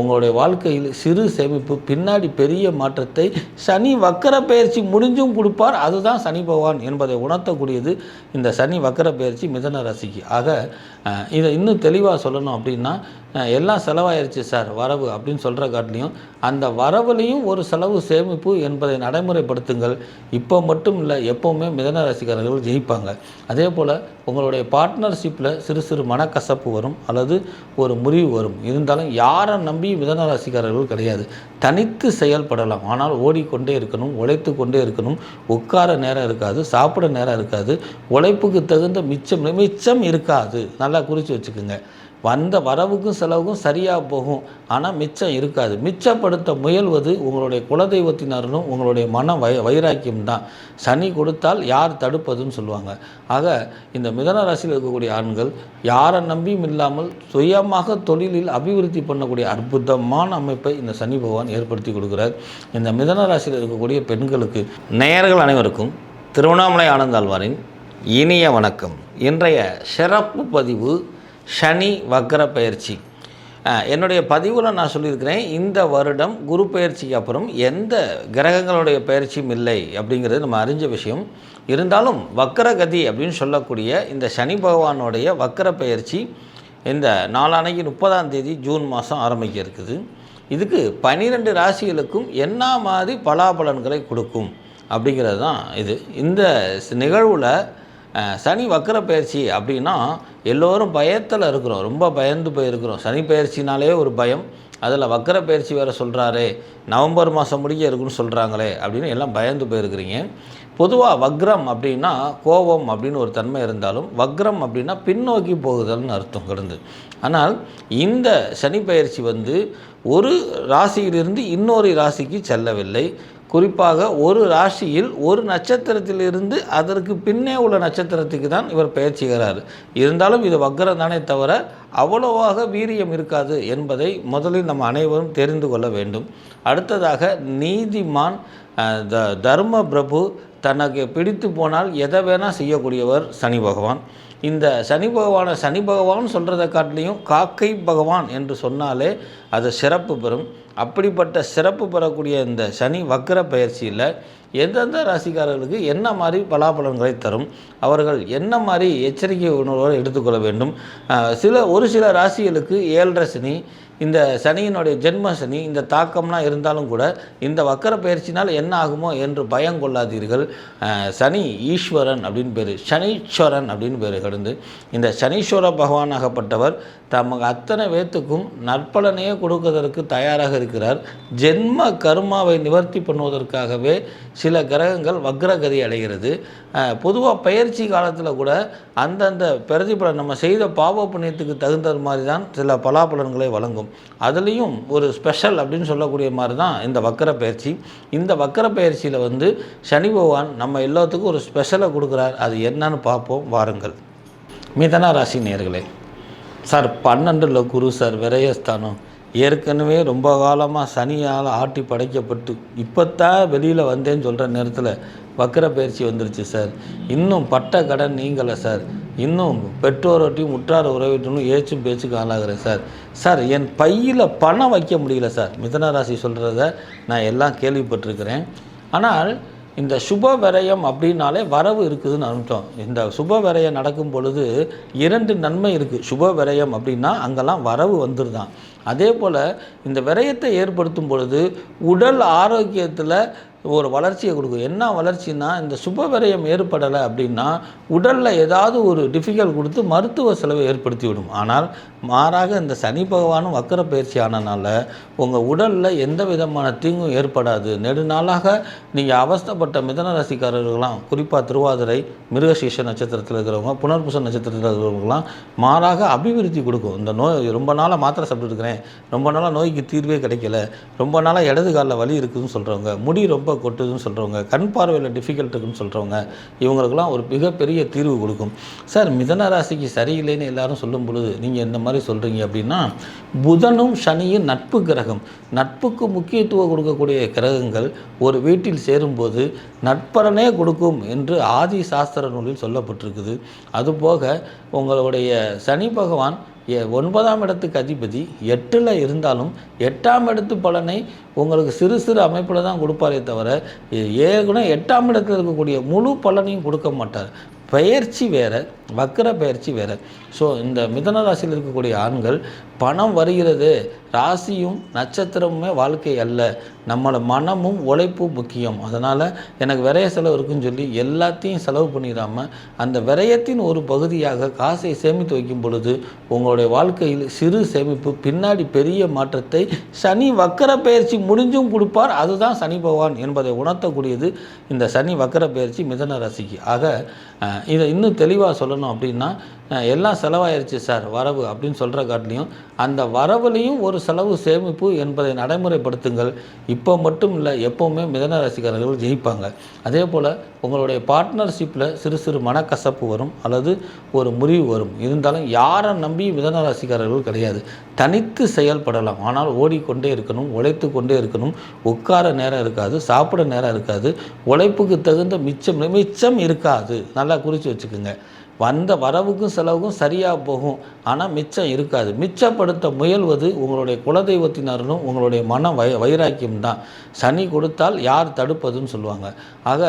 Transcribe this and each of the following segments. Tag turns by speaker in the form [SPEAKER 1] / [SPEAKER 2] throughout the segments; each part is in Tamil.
[SPEAKER 1] உங்களுடைய வாழ்க்கையில் சிறு சேமிப்பு பின்னாடி பெரிய மாற்றத்தை சனி வக்கர பயிற்சி முடிஞ்சும் கொடுப்பார். அதுதான் சனி பகவான் என்பதை உணர்த்தக்கூடியது இந்த சனி வக்கர பயிற்சி மிதன ராசிக்கு. ஆக இதை இன்னும் தெளிவாக சொல்லணும் அப்படின்னா எல்லாம் செலவாயிருச்சு சார் வரவு அப்படின்னு சொல்கிற காட்டிலையும் அந்த வரவுலையும் ஒரு செலவு சேமிப்பு என்பதை நடைமுறைப்படுத்துங்கள். இப்போ மட்டும் இல்லை எப்போவுமே மிதன ராசிக்காரர்கள் ஜெயிப்பாங்க. அதே போல் உங்களுடைய பார்ட்னர்ஷிப்பில் சிறு சிறு மனக்கசப்பு வரும் அல்லது ஒரு முறிவு வரும். இருந்தாலும் யாரை நம்பி மிதன ராசிக்காரர்கள் கிடையாது. தனித்து செயல்படலாம். ஆனால் ஓடிக்கொண்டே இருக்கணும் உழைத்து கொண்டே இருக்கணும். உட்கார நேரம் இருக்காது சாப்பிட நேரம் இருக்காது. உழைப்புக்கு தகுந்த மிச்சம் மிச்சம் இருக்காது. நல்லா குறித்து வச்சுக்கோங்க. வந்த வரவுக்கும் செலவுக்கும் சரியாக போகும். ஆனால் மிச்சம் இருக்காது. மிச்சப்படுத்த முயல்வது உங்களுடைய குலதெய்வத்தினரும் உங்களுடைய மன வை வைராக்கியம் தான். சனி கொடுத்தால் யார் தடுப்பதுன்னு சொல்லுவாங்க. ஆக இந்த மிதன ராசியில் இருக்கக்கூடிய ஆண்கள் யாரை நம்பியும் இல்லாமல் சுயமாக தொழிலில் அபிவிருத்தி பண்ணக்கூடிய அற்புதமான அமைப்பை இந்த சனி பகவான் ஏற்படுத்தி கொடுக்குறார். இந்த மிதன ராசியில் இருக்கக்கூடிய பெண்களுக்கு நேயர்கள் அனைவருக்கும் திருவண்ணாமலை ஆனந்தாழ்வாரின் இனிய வணக்கம். இன்றைய சிறப்பு பதிவு சனி வக்கர பயிற்சி. என்னுடைய பதிவில் நான் சொல்லியிருக்கிறேன் இந்த வருடம் குரு பயிற்சிக்கு அப்புறம் எந்த கிரகங்களுடைய பயிற்சியும் இல்லை அப்படிங்கிறது நம்ம அறிஞ்ச விஷயம். இருந்தாலும் வக்கரகதி அப்படின்னு சொல்லக்கூடிய இந்த சனி பகவானுடைய வக்கர பயிற்சி இந்த நாளானைக்கு முப்பதாம் தேதி ஜூன் மாதம் ஆரம்பிக்க இருக்குது. இதுக்கு பனிரெண்டு ராசிகளுக்கும் என்ன மாதிரி பலாபலன்களை கொடுக்கும் அப்படிங்கிறது தான் இது. இந்த நிகழ்வில் சனி வக்கர பயிற்சி அப்படின்னா எல்லோரும் பயத்தில் இருக்கிறோம். ரொம்ப பயந்து போயிருக்கிறோம். சனி பயிற்சினாலே ஒரு பயம். அதில் வக்கர பயிற்சி வேறு சொல்கிறாரே நவம்பர் மாதம் முடிக்க இருக்குன்னு சொல்கிறாங்களே அப்படின்னு எல்லாம் பயந்து போயிருக்கிறீங்க. பொதுவாக வக்ரம் அப்படின்னா கோபம் அப்படின்னு ஒரு தன்மை இருந்தாலும் வக்ரம் அப்படின்னா பின்னோக்கி போகுதல்னு அர்த்தம் கிடந்து ஆனால் இந்த சனி பயிற்சி வந்து ஒரு ராசியிலிருந்து இன்னொரு ராசிக்கு செல்லவில்லை. குறிப்பாக ஒரு ராசியில் ஒரு நட்சத்திரத்திலிருந்து அதற்கு பின்னே உள்ள நட்சத்திரத்துக்கு தான் இவர் பெயர் செய்கிறார் இருந்தாலும் இது வக்ரம் தானே தவிர அவ்வளவாக வீரியம் இருக்காது என்பதை முதலில் நம்ம அனைவரும் தெரிந்து கொள்ள வேண்டும். அடுத்ததாக நீதிமான் த தர்ம பிரபு தனக்கு பிடித்து போனால் எதை வேணால் செய்யக்கூடியவர் சனி பகவான். இந்த சனி பகவானை சனி பகவான் சொல்கிறத காட்டிலையும் காக்கை பகவான் என்று சொன்னாலே அது சிறப்பு பெறும். அப்படிப்பட்ட சிறப்பு பெறக்கூடிய இந்த சனி வக்கர பயிற்சியில் எந்தெந்த ராசிக்காரர்களுக்கு என்ன மாதிரி பலாபலன்களை தரும் அவர்கள் என்ன மாதிரி எச்சரிக்கை உணர்வோடு எடுத்துக்கொள்ள வேண்டும்? சில ஒரு சில ராசிகளுக்கு ஏழரை சனி இந்த சனியினுடைய ஜென்ம சனி இந்த தாக்கம்லாம் இருந்தாலும் கூட இந்த வக்கர பயிற்சினால் என்ன ஆகுமோ என்று பயம் கொள்ளாதீர்கள். சனி ஈஸ்வரன் அப்படின்னு பேர் சனீஸ்வரன் அப்படின்னு பேர் கடந்து இந்த சனீஸ்வர பகவானாகப்பட்டவர் தமக்கு அத்தனை பேத்துக்கும் நற்பலனையே கொடுக்கறதற்கு தயாராக இருக்கிறார் இருக்கிறார். ஜென்ம கர்மாவை நிவர்த்தி பண்ணுவதற்காகவே சில கிரகங்கள் வக்ரகதி அடைகிறது. பொதுவாக பயிற்சி காலத்தில் கூட அந்தந்த பிரதிபலன் நம்ம செய்த பாவ புண்ணியத்துக்கு தகுந்த மாதிரி தான் சில பலாபலன்களை வழங்கும். அதுலேயும் ஒரு ஸ்பெஷல் அப்படின்னு சொல்லக்கூடிய மாதிரி தான் இந்த வக்கர பயிற்சி. இந்த வக்கர பயிற்சியில் வந்து சனி பகவான் நம்ம எல்லாத்துக்கும் ஒரு ஸ்பெஷலை கொடுக்குறார். அது என்னன்னு பார்ப்போம். வாருங்கள். மிதன ராசி நேர்களே சார் பன்னெண்டில் குரு சார் விரயஸ்தானம். ஏற்கனவே ரொம்ப காலமாக சனியால் ஆட்டி படைக்கப்பட்டு இப்போத்தான் வெளியில் வந்தேன்னு சொல்கிற நேரத்தில் வக்கர பயிற்சி வந்துருச்சு சார். இன்னும் பட்ட கடன் நீங்கலை சார். இன்னும் பெற்றோரோட்டையும் உற்றார் உறவிட்டும் ஏச்சும் பேச்சுக்கு ஆளாகிறேன் சார். சார் என் பையில் பணம் வைக்க முடியல சார். மிதன ராசி சொல்கிறத நான் எல்லாம் கேள்விப்பட்டிருக்கிறேன். ஆனால் இந்த சுப விரயம் அப்படின்னாலே வரவு இருக்குதுன்னு அர்த்தம். இந்த சுப விரயம் நடக்கும் பொழுது இரண்டு நன்மை இருக்குது சுப விரயம் அப்படின்னா அங்கெல்லாம் வரவு வந்துருதான். அதே போல் இந்த விரயத்தை ஏற்படுத்தும் பொழுது உடல் ஆரோக்கியத்தில் ஒரு வளர்ச்சியை கொடுக்கும். என்ன வளர்ச்சின்னா இந்த சுப விரயம் ஏற்படலை அப்படின்னா உடலில் ஏதாவது ஒரு டிஃபிகல்ட் கொடுத்து மருத்துவ செலவை ஏற்படுத்தி விடும் ஆனால் மாறாக இந்த சனி பகவானும் வக்கர பயிற்சி ஆனனால உங்கள் உடலில் எந்த விதமான தீங்கும் ஏற்படாது. நெடுநாளாக நீங்கள் அவஸ்தப்பட்ட மிதன ராசிக்காரர்கள்லாம் குறிப்பாக திருவாதிரை மிருகசீஷ நட்சத்திரத்தில் இருக்கிறவங்க புனர்பூச நட்சத்திரத்தில் இருக்கிறவங்களாம் மாறாக அபிவிருத்தி கொடுக்கும். இந்த நோய் ரொம்ப நாளாக மாத்திரை சாப்பிட்டுருக்கிறேன் ரொம்ப நாளாக நோய்க்கு தீர்வே கிடைக்கல. ரொம்ப நாளாக இடது காலில் வலி இருக்குதுன்னு சொல்கிறவங்க முடி ரொம்ப கொட்டுதுன்னு சொல்கிறவங்க கண் பார்வையில் டிஃபிகல்ட் இருக்குன்னு சொல்கிறவங்க இவங்களுக்கெல்லாம் ஒரு மிகப்பெரிய தீர்வு கொடுக்கும். சார் மிதன ராசிக்கு சரியில்லைன்னு எல்லாரும் சொல்லும் பொழுது நீங்கள் இந்த மாதிரி சொல்கிறீங்க அப்படின்னா புதனும் சனியும் நட்பு கிரகம். நட்புக்கு முக்கியத்துவம் கொடுக்கக்கூடிய கிரகங்கள் ஒரு வீட்டில் சேரும்போது நட்பலனே கொடுக்கும் என்று ஆதி சாஸ்திர நூலில் சொல்லப்பட்டிருக்குது. அதுபோக உங்களுடைய சனி பகவான் ஒன்பதாம் இடத்துக்கு அதிபதி எட்டில் இருந்தாலும் எட்டாம் இடத்து பலனை உங்களுக்கு சிறு சிறு அமைப்பில் தான் கொடுப்பாரே தவிர ஏகுனா எட்டாம் இடத்துல இருக்கக்கூடிய முழு பலனையும் கொடுக்க மாட்டார். பயிற்சி வேற வக்கர பயிற்சி வேற. ஸோ இந்த மிதன ராசியில் இருக்கக்கூடிய ஆண்கள் பணம் வருகிறது. ராசியும் நட்சத்திரமுமே வாழ்க்கை அல்ல. நம்மளோட மனமும் உழைப்பும் முக்கியம். அதனால் எனக்கு விரைய செலவு இருக்குன்னு சொல்லி எல்லாத்தையும் செலவு பண்ணிடாமல் அந்த விரயத்தின் ஒரு பகுதியாக காசை சேமித்து வைக்கும் பொழுது உங்களுடைய வாழ்க்கையில் சிறு சேமிப்பு பின்னாடி பெரிய மாற்றத்தை சனி வக்கர பயிற்சி முடிஞ்சும் கொடுப்பார். அதுதான் சனி பகவான் என்பதை உணர்த்தக்கூடியது இந்த சனி வக்கர பயிற்சி மிதன ராசிக்கு. ஆக இதை இன்னும் தெளிவாக சொல்லணும் அப்படின்னா எல்லாம் செலவாயிருச்சு சார் வரவு அப்படின்னு சொல்கிற காட்டிலையும் அந்த வரவுலையும் ஒரு செலவு சேமிப்பு என்பதை நடைமுறைப்படுத்துங்கள். இப்போ மட்டும் இல்லை எப்போவுமே மிதன ராசிக்காரர்கள் ஜெயிப்பாங்க. அதே போல் உங்களுடைய பார்ட்னர்ஷிப்பில் சிறு சிறு மனக்கசப்பு வரும் அல்லது ஒரு முறிவு வரும். இருந்தாலும் யாரை நம்பி மிதன ராசிக்காரர்கள் கிடையாது. தனித்து செயல்படலாம். ஆனால் ஓடிக்கொண்டே இருக்கணும் உழைத்து கொண்டே இருக்கணும். உட்கார நேரம் இருக்காது சாப்பிட நேரம் இருக்காது. உழைப்புக்கு தகுந்த மிச்சம் மிச்சம் இருக்காது. நல்லா குறித்து வச்சுக்கோங்க. வந்த வரவுக்கும் செலவுக்கும் சரியாக போகும். ஆனால் மிச்சம் இருக்காது. மிச்சப்படுத்த முயல்வது உங்களுடைய குலதெய்வத்தினரும் உங்களுடைய மன வை வைராக்கியம் தான். சனி கொடுத்தால் யார் தடுப்பதுன்னு சொல்லுவாங்க. ஆக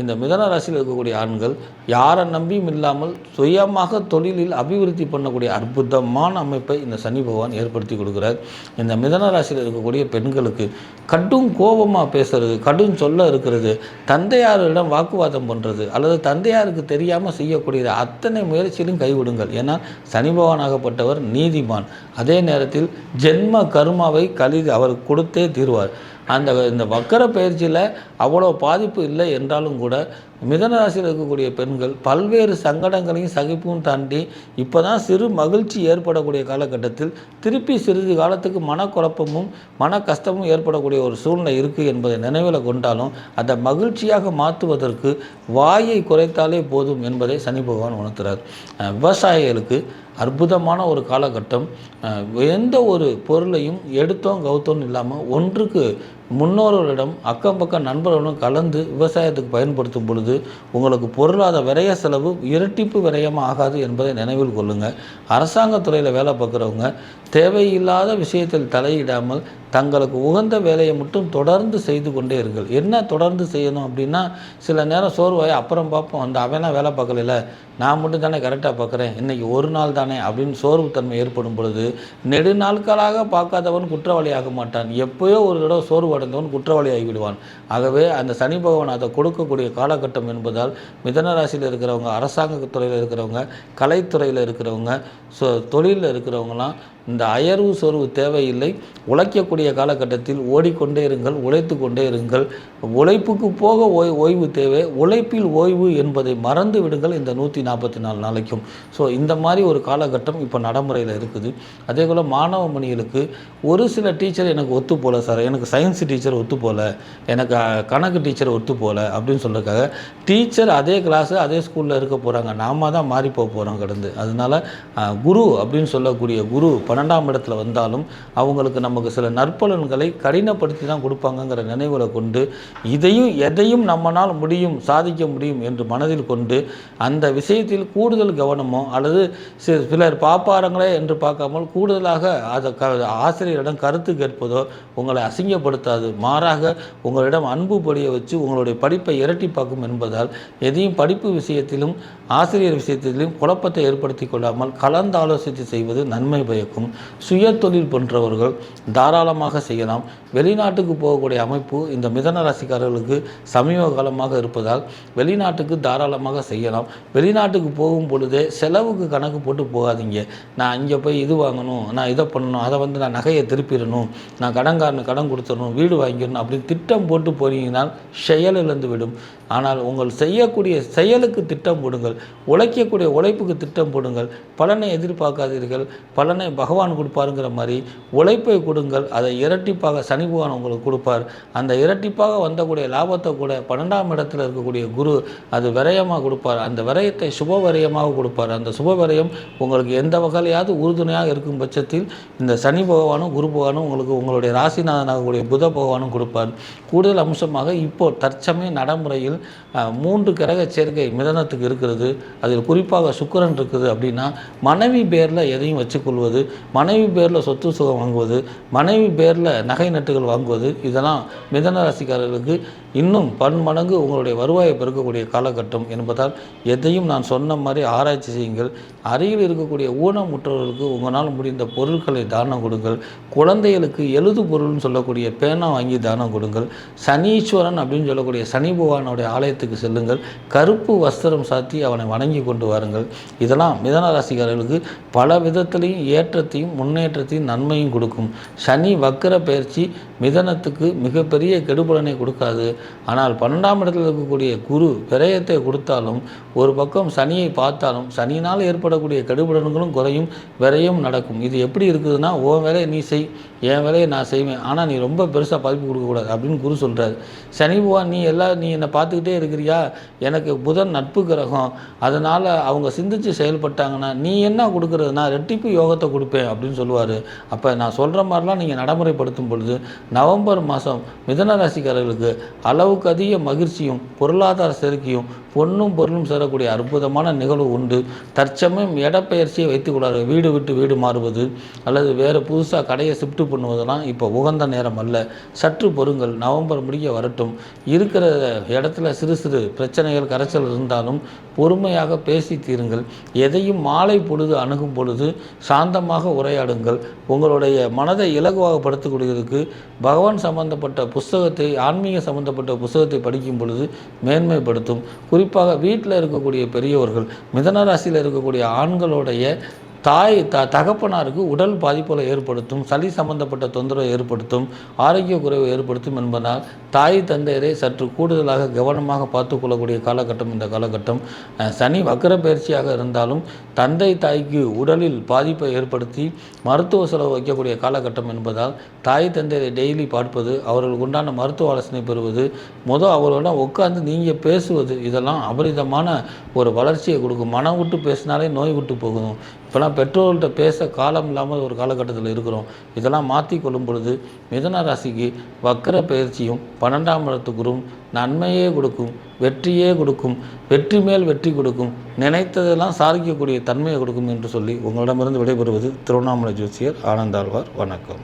[SPEAKER 1] இந்த மிதன ராசியில் இருக்கக்கூடிய ஆண்கள் யாரை நம்பியும் இல்லாமல் சுயமாக தொழிலில் அபிவிருத்தி பண்ணக்கூடிய அற்புதமான அமைப்பை இந்த சனி பகவான் ஏற்படுத்தி கொடுக்குறார். இந்த மிதன ராசியில் இருக்கக்கூடிய பெண்களுக்கு கடும் கோபமாக பேசுறது கடும் சொல்ல இருக்கிறது தந்தையாரிடம் வாக்குவாதம் பண்ணுறது அல்லது தந்தையாருக்கு தெரியாமல் செய்யக்கூடியது அத்தனை முயற்சியிலும் கைவிடுங்கள். ஏன்னா சனி பகவானாகப்பட்டவர் நீதிமான். அதே நேரத்தில் ஜென்ம கருமாவை கழிது அவர் கொடுத்தே தீர்வார். அந்த இந்த வக்கர பயிற்சியில் அவ்வளோ பாதிப்பு இல்லை என்றாலும் கூட மிதன ராசியில் இருக்கக்கூடிய பெண்கள் பல்வேறு சங்கடங்களையும் சகிப்பும் தாண்டி இப்போ தான் சிறு மகிழ்ச்சி ஏற்படக்கூடிய காலகட்டத்தில் திருப்பி சிறிது காலத்துக்கு மனக்குழப்பமும் மன கஷ்டமும் ஏற்படக்கூடிய ஒரு சூழ்நிலை இருக்குது என்பதை நினைவில் கொண்டாலும் அந்த மகிழ்ச்சியாக மாற்றுவதற்கு வாயை குறைத்தாலே போதும் என்பதை சனி பகவான் உணர்த்துறார். விவசாயிகளுக்கு அற்புதமான ஒரு காலகட்டம். எந்த ஒரு பொருளையும் எடுத்தோம் கௌத்தோன்னு இல்லாமல் ஒன்றுக்கு முன்னோர்களிடம் அக்கம் பக்கம் நண்பர்களுடன் கலந்து விவசாயத்துக்கு பயன்படுத்தும் பொழுது உங்களுக்கு பொருளாதார விரய செலவு இரட்டிப்பு விரயமாக ஆகாது என்பதை நினைவில் கொள்ளுங்கள் அரசாங்கத் துறையில் வேலை பார்க்குறவங்க தேவையில்லாத விஷயத்தில் தலையிடாமல் தங்களுக்கு உகந்த வேலையை மட்டும் தொடர்ந்து செய்து கொண்டே இருங்கள். என்ன தொடர்ந்து செய்யணும் அப்படின்னா சில நேரம் சோர்வாய் அப்புறம் பார்ப்போம் அந்த அவனா வேலை பார்க்கல நான் மட்டும் தானே கரெக்டாக பார்க்குறேன் இன்றைக்கி ஒரு நாள் தானே அப்படின்னு சோர்வுத்தன்மை ஏற்படும் பொழுது நெடுநாட்களாக பார்க்காதவன் குற்றவாளி ஆக மாட்டான். எப்போயோ ஒரு தடவை சோர்வு அடைந்தவன் குற்றவாளி ஆகிவிடுவான் ஆகவே அந்த சனி பகவான் அதை கொடுக்கக்கூடிய காலகட்டம் என்பதால் மிதன ராசியில் இருக்கிறவங்க அரசாங்க துறையில் இருக்கிறவங்க கலைத்துறையில் இருக்கிறவங்க சொ தொழிலில் இருக்கிறவங்களாம் இந்த அயர்வு சோர்வு தேவையில்லை. உழைக்கக்கூடிய காலகட்டத்தில் ஓடிக்கொண்டே இருங்கள் உழைத்து கொண்டே இருங்கள். உழைப்புக்கு போக ஓய் ஓய்வு தேவை. உழைப்பில் ஓய்வு என்பதை மறந்து விடுங்கள் இந்த நூற்றி நாற்பத்தி நாலு நாளைக்கும். ஸோ இந்த மாதிரி ஒரு காலகட்டம் இப்போ நடைமுறையில் இருக்குது. அதே போல் மாணவ மணிகளுக்கு ஒரு சில டீச்சர் எனக்கு ஒத்து போல சார். எனக்கு சயின்ஸ் டீச்சர் ஒத்து போல. எனக்கு கணக்கு டீச்சர் ஒத்து போல அப்படின்னு சொல்கிறதுக்காக டீச்சர் அதே கிளாஸு அதே ஸ்கூலில் இருக்க போகிறாங்க நாம தான் மாறி போக போகிறோம் கடந்து. அதனால குரு அப்படின்னு சொல்லக்கூடிய குரு பன்னெண்டாம் இடத்துல வந்தாலும் அவங்களுக்கு நமக்கு சில நற்பலன்களை கடினப்படுத்தி தான் கொடுப்பாங்கங்கிற நினைவுகளை கொண்டு இதையும் எதையும் நம்மனால் முடியும் சாதிக்க முடியும் என்று மனதில் கொண்டு அந்த விஷயத்தில் கூடுதல் கவனமோ அல்லது சிலர் பாப்பாரங்களே என்று பார்க்காமல் கூடுதலாக அதை க ஆசிரியரிடம் கருத்து கேட்பதோ உங்களை அசிங்கப்படுத்தாது. மாறாக உங்களிடம் அன்பு பொழிய வச்சு உங்களுடைய படிப்பை இரட்டிப்பாக்கும் என்பதால் எதையும் படிப்பு விஷயத்திலும் ஆசிரியர் விஷயத்திலும் குழப்பத்தை ஏற்படுத்தி கொள்ளாமல் கலந்தாலோசித்து செய்வது நன்மை பயக்கும். சுய தொழில் போன்றவர்கள் தாராளமாக செய்யலாம். வெளிநாட்டுக்கு போகக்கூடிய அமைப்பு இந்த மிதன ராசிக்காரர்களுக்கு சமீப காலமாக இருப்பதால் வெளிநாட்டுக்கு தாராளமாக செய்யலாம். வெளிநாட்டுக்கு போகும் பொழுதே செலவுக்கு கணக்கு போட்டு போகாதீங்க. நான் இங்கே போய் இது வாங்கணும் நான் இதை பண்ணணும் அதை வந்து நான் நகையை திருப்பிடணும் நான் கடன்காரனுக்கு கடன் கொடுத்துடணும் வீடு வாங்கிடணும் அப்படின்னு திட்டம் போட்டு போனீங்கன்னா செயல் இழந்து விடும். ஆனால் உங்கள் செய்யக்கூடிய செயலுக்கு திட்டம் போடுங்கள் உழைக்கக்கூடிய உழைப்புக்கு திட்டம் போடுங்கள். பலனை எதிர்பார்க்காதீர்கள். பலனை பகவான் பகவான் கொடுப்பாருங்கிற மாதிரி உழைப்பை கொடுங்கள் அதை இரட்டிப்பாக சனி பகவான் உங்களுக்கு கொடுப்பார். அந்த இரட்டிப்பாக வந்தக்கூடிய லாபத்தை கூட பன்னெண்டாம் இடத்துல இருக்கக்கூடிய குரு அது விரயமாக கொடுப்பார். அந்த விரயத்தை சுப விரயமாக கொடுப்பார். அந்த சுப விரயம் உங்களுக்கு எந்த வகையிலையாவது உறுதுணையாக இருக்கும் பட்சத்தில் இந்த சனி பகவானும் குரு பகவானும் உங்களுக்கு உங்களுடைய ராசிநாதனாகக்கூடிய புத பகவானும் கொடுப்பார். கூடுதல் அம்சமாக இப்போ தற்சமய நடைமுறையில் மூன்று கிரக சேர்க்கை மிதனத்துக்கு இருக்கிறது. அதில் குறிப்பாக சுக்கரன் இருக்குது அப்படின்னா மனைவி பேரில் எதையும் வச்சுக்கொள்வது மனைவி பேரில் சொத்து சுகம் வாங்குவது மனைவி பேரில் நகை நட்டுகள் வாங்குவது இதெல்லாம் மிதன ராசிக்காரர்களுக்கு இன்னும் பன்மடங்கு உங்களுடைய வருவாயை பெருக்கக்கூடிய காலகட்டம் என்பதால் எதையும் நான் சொன்ன மாதிரி ஆராய்ச்சி செய்யுங்கள். அருகில் இருக்கக்கூடிய ஊனமுற்றவர்களுக்கு உங்களால் முடிந்த பொருட்களை தானம் கொடுங்கள். குழந்தைகளுக்கு எழுது பொருள்னு சொல்லக்கூடிய பேனா வாங்கி தானம் கொடுங்கள். சனீஸ்வரன் அப்படின்னு சொல்லக்கூடிய சனி பகவானுடைய ஆலயத்துக்கு செல்லுங்கள். கருப்பு வஸ்திரம் சாத்தி அவனை வணங்கி கொண்டு வாருங்கள். இதெல்லாம் மிதன ராசிக்காரர்களுக்கு பல விதத்திலையும் ஏற்றத்தையும் முன்னேற்றத்தையும் நன்மையும் கொடுக்கும். சனி வக்கர பயிற்சி மிதனத்துக்கு மிகப்பெரிய கெடுபலனை கொடுக்காது. ஆனால் பன்னெண்டாம் இடத்தில் இருக்கக்கூடிய குரு விரயத்தை கொடுத்தாலும் ஒரு பக்கம் சனியை பார்த்தாலும் சனியினால் ஏற்படக்கூடிய கெடுபடன்களும் குறையும் விரயம் நடக்கும். இது எப்படி இருக்குதுன்னா உன் வேலையை நீ செய் என் வேலையை நான் செய்வேன். ஆனால் நீ ரொம்ப பெருசாக பதிப்பு கொடுக்கக்கூடாது அப்படின்னு குரு சொல்கிறாரு சனி பகவான் நீ எல்லாம் நீ என்னை பார்த்துக்கிட்டே இருக்கிறியா? எனக்கு புதன் நட்பு கிரகம். அதனால் அவங்க சிந்திச்சு செயல்பட்டாங்கன்னா நீ என்ன கொடுக்குறதுனா ரெட்டிப்பு யோகத்தை கொடுப்பேன் அப்படின்னு சொல்லுவார். அப்போ நான் சொல்கிற மாதிரிலாம் நீங்கள் நடைமுறைப்படுத்தும் பொழுது நவம்பர் மாதம் மிதன ராசிக்காரர்களுக்கு அளவுக்கு அதிக மகிழ்ச்சியும் பொருளாதார செருக்கியும் பொன்னும் பொருளும் சேரக்கூடிய அற்புதமான நிகழ்வு உண்டு. தற்சமயம் இடப்பெயர்ச்சியை வைத்துக்கூடாது வீடு விட்டு வீடு மாறுவது அல்லது வேறு புதுசாக கடையை ஷிஃப்ட் பண்ணுவதெல்லாம் இப்போ உகந்த நேரம் அல்ல. சற்று பொருங்கள் நவம்பர் முடிய வரட்டும். இருக்கிற இடத்துல சிறு சிறு பிரச்சனைகள் கரைச்சல் இருந்தாலும் பொறுமையாக பேசி தீருங்கள். எதையும் மாலை பொழுது அணுகும் பொழுது சாந்தமாக உரையாடுங்கள். உங்களுடைய மனதை இலகுவாகப்படுத்தக்கூடியதுக்கு பகவான் சம்பந்தப்பட்ட புஸ்தகத்தை ஆன்மீக சம்பந்தப்பட்ட புஸ்தகத்தை படிக்கும் பொழுது மேன்மைப்படுத்தும். குறிப்பாக வீட்டில் இருக்கக்கூடிய பெரியவர்கள் மிதன ராசியில் இருக்கக்கூடிய ஆண்களுடைய தாய் த தகப்பனாருக்கு உடல் பாதிப்புகளை ஏற்படுத்தும் சளி சம்பந்தப்பட்ட தொந்தரவை ஏற்படுத்தும் ஆரோக்கிய குறைவை ஏற்படுத்தும் என்பதால் தாய் தந்தையரை சற்று கூடுதலாக கவனமாக பார்த்து கொள்ளக்கூடிய காலகட்டம் இந்த காலகட்டம். சனி வக்கர பயிற்சியாக இருந்தாலும் தந்தை தாய்க்கு உடலில் பாதிப்பை ஏற்படுத்தி மருத்துவ செலவு வைக்கக்கூடிய காலகட்டம் என்பதால் தாய் தந்தையரை டெய்லி பார்ப்பது அவர்களுக்கு உண்டான மருத்துவ ஆலோசனை பெறுவது முதல் அவர்களிடம் உட்கார்ந்து நீங்கள் பேசுவது இதெல்லாம் அபரிதமான ஒரு வளர்ச்சியை கொடுக்கும். மனம் விட்டு பேசினாலே நோய் விட்டு போகும். இப்போலாம் பெற்றோர்கள்ட்ட பேச காலம் இல்லாமல் ஒரு காலகட்டத்தில் இருக்கிறோம். இதெல்லாம் மாற்றி கொள்ளும் பொழுது மிதன ராசிக்கு வக்கர பயிற்சியும் பன்னெண்டாம் இடத்துக்குறும் நன்மையே கொடுக்கும் வெற்றியே கொடுக்கும் வெற்றி மேல் வெற்றி கொடுக்கும் நினைத்ததெல்லாம் சாதிக்கக்கூடிய தன்மையை கொடுக்கும் என்று சொல்லி உங்களிடமிருந்து விடைபெறுவது திருவண்ணாமலை ஜோசியர் ஆனந்தாழ்வார். வணக்கம்.